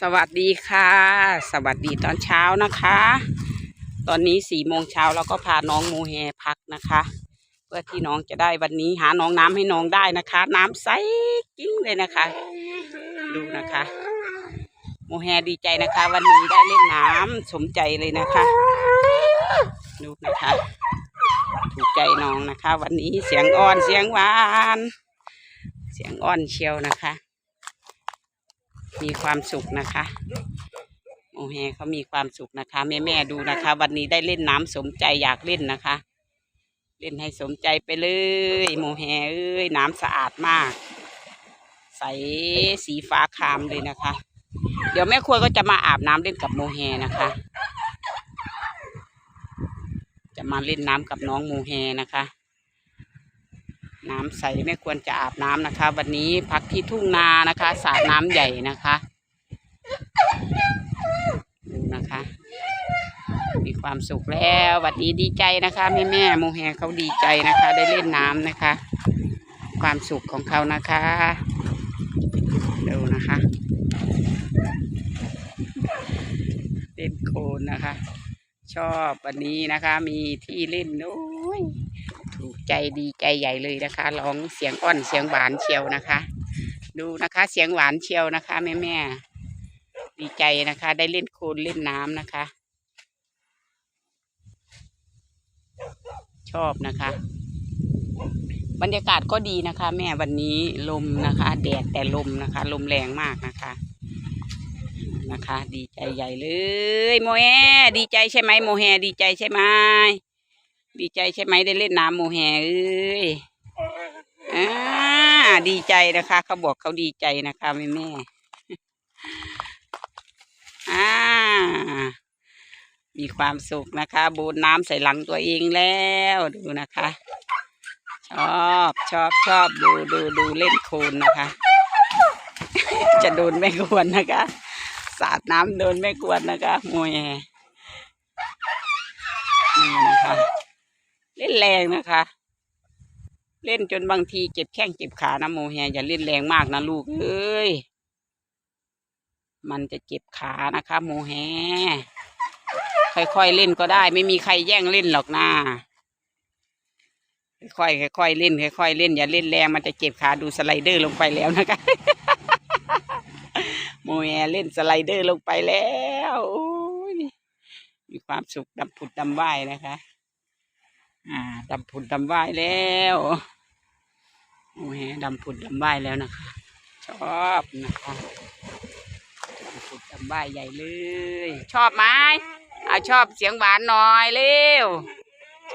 สวัสดีค่ะ สวัสดีตอนเช้านะคะ ตอนนี้สี่โมงเช้าเราก็พาน้องโมแฮพักนะคะ เพื่อที่น้องจะได้วันนี้หาน้องน้ำให้น้องได้นะคะ น้ำใสกิ้งเลยนะคะ ดูนะคะ โมแฮดีใจนะคะ วันนี้ได้เล่นน้ำสมใจเลยนะคะ ดูนะคะ ถูกใจน้องนะคะ วันนี้เสียงอ่อนเสียงหวาน เสียงอ่อนเชียวนะคะ มีความสุขนะคะโมแฮเขามีความสุขนะคะ แม่แม่ดูนะคะ วันนี้ได้เล่นน้ำสมใจอยากเล่นนะคะ เล่นให้สมใจไปเลยโมแฮเอ้ยน้ำสะอาดมาก ใสสีฟ้าคามเลยนะคะ เดี๋ยวแม่ครัวก็จะมาอาบน้ำเล่นกับโมแฮนะคะ จะมาเล่นน้ำกับน้องโมแฮนะคะ น้ำใสไม่ควรจะอาบน้ำนะคะ วันนี้พักที่ทุ่งนานะคะสระน้ำใหญ่นะคะดูนะคะ มีความสุขแล้ววันนี้ดีใจนะคะแม่แม่โมแฮเขาดีใจนะคะ ได้เล่นน้ำนะคะ ความสุขของเขานะคะดูนะคะเล่นโคลนนะคะ ชอบวันนี้นะคะ มีที่เล่นโอ้ย ถูกใจดีใจใหญ่เลยนะคะ ร้องเสียงอ่อนเสียงหวานเชียวนะคะ ดูนะคะเสียงหวานเชียวนะคะแม่แม่ดีใจนะคะ ได้เล่นโคลนเล่นน้ำนะคะ ชอบนะคะ บรรยากาศก็ดีนะคะ แม่วันนี้ลมนะคะ แดดแต่ลมนะคะ ลมแรงมากนะคะนะคะ ดีใจใหญ่เลย โมแฮดีใจใช่ไหมโมแฮดีใจใช่ไหม ดีใจใช่ไหมได้เล่นน้ำโมแฮเอ้ยอ่าดีใจนะคะ เขาบอกเขาดีใจนะคะแม่แม่อ่ามีความสุขนะคะ บูนน้ำใส่หลังตัวเองแล้วดูนะคะ ชอบชอบชอบดูดูดูเล่นโคลนนะคะ จะโดนไม่ควรนะคะ สาดน้ำโดนไม่ควรนะคะโมแฮนี่นะคะ เล่นแรงนะคะ เล่นจนบางทีเจ็บแข้งเจ็บขานะโมแฮอย่าเล่นแรงมากนะลูกเอ้ยมันจะเจ็บขานะคะ โมแฮค่อยๆเล่นก็ได้ ไม่มีใครแย่งเล่นหรอกนะค่อยๆค่อยๆเล่นค่อยๆเล่นอย่าเล่นแรงมันจะเจ็บขาดูสไลเดอร์ลงไปแล้วนะคะโมแฮเล่นสไลเดอร์ลงไปแล้วมีความสุขดำผุดดำว่ายนะคะ อ่าดำผุดดำว่ายแล้วโอ้ยดำผุดดำว่ายแล้วนะคะ ชอบนะคะดำผุดดำว่ายใหญ่เลย ชอบไหมอ่าชอบเสียงหวานหน่อยเร็ว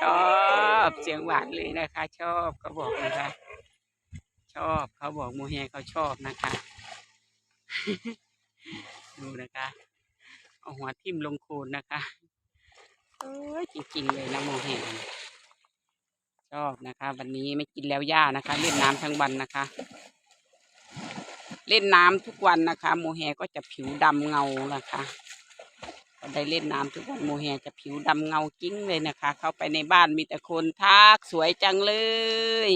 ชอบเสียงหวานเลยนะคะ ชอบเขาบอกนะคะ ชอบเขาบอกโมเฮเขาชอบนะคะ ดูนะคะเอาหัวทิ่มลงโคลนนะคะโอ้ยจริงๆเลยนะโมเฮ ชอบนะคะ วันนี้ไม่กินแล้วย่านะคะ เล่นน้ำทั้งวันนะคะ เล่นน้ำทุกวันนะคะ โมแฮก็จะผิวดำเงานะคะก็ได้เล่นน้ำทุกวันโมแฮจะผิวดำเงากิ้งเลยนะคะ เข้าไปในบ้านมีแต่คนทักสวยจังเลย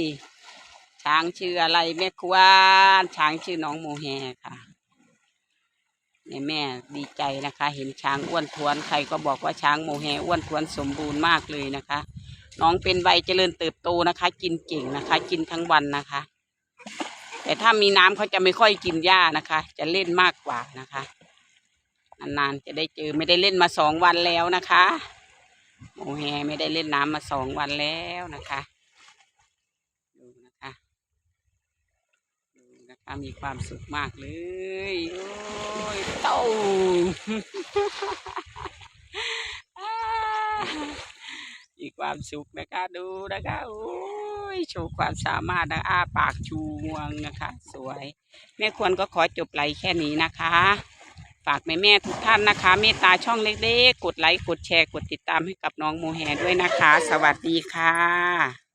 ช้างชื่ออะไรแม่ควานช้างชื่อน้องโมแฮค่ะแม่แม่ดีใจนะคะ เห็นช้างอ้วนท้วนใครก็บอกว่าช้างโมแฮอ้วนท้วนสมบูรณ์มากเลยนะคะ น้องเป็นวัยเจริญเติบโตนะคะ กินเก่งนะคะ กินทั้งวันนะคะ แต่ถ้ามีน้ำเขาจะไม่ค่อยกินหญ้านะคะ จะเล่นมากกว่านะคะนานๆจะได้เจอไม่ได้เล่นมาสองวันแล้วนะคะโมแฮไม่ได้เล่นน้ำมาสองวันแล้วนะคะดูนะคะดูนะคะมีความสุขมากเลย โอ้ยเต้า มี ความสุขนะคะ ดูนะคะโอ้ยโชว์ความสามารถนะอ้าปากชูงวงนะคะ สวย แม่ควรก็ขอจบไลค์แค่นี้นะคะ ฝากแม่แม่ๆทุกท่านนะคะ เมตตาช่องเล็กๆ กดไลค์ กดแชร์ กดติดตามให้กับน้องโมแฮด้วยนะคะ สวัสดีค่ะ